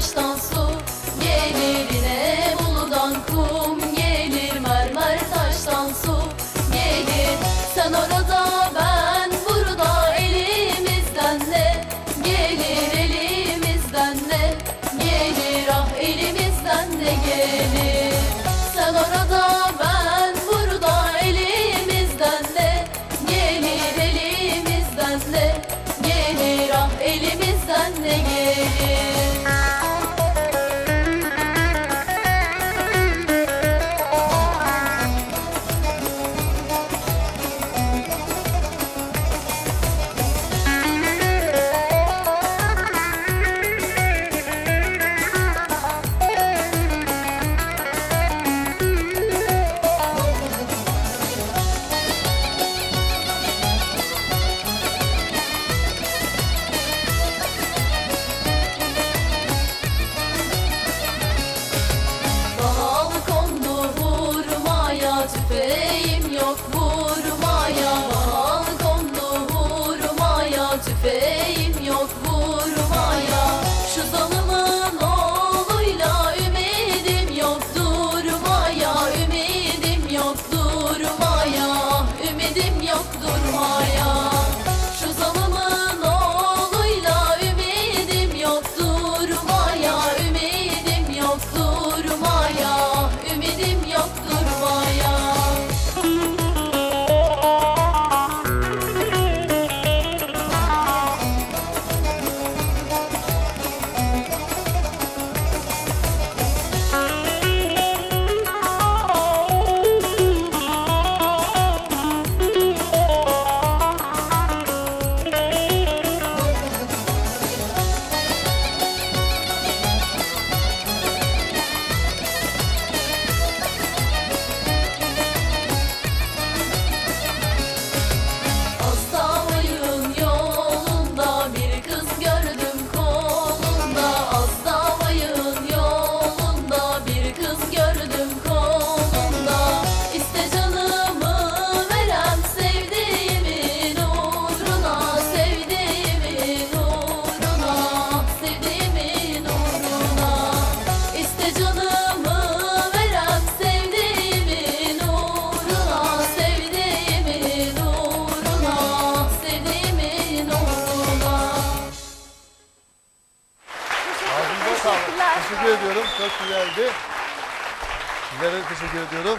taştan su gelir Gelirine buludan kum Gelir mermer taştan su Gelir. Sen orada ben burada Elimizden ne gelir elimizden ne Gelir ah elimizden ne gelir. Sen orada ben burada Elimizden ne gelir elimizden ne Gelir ah elimizden ne gelir. tüfeğim yok vurmaya Al donlu vurmaya. Tüfeğim yok vurmaya. Şu dalı Teşekkür ediyorum. Çok güzeldi. Sizlere teşekkür ediyorum.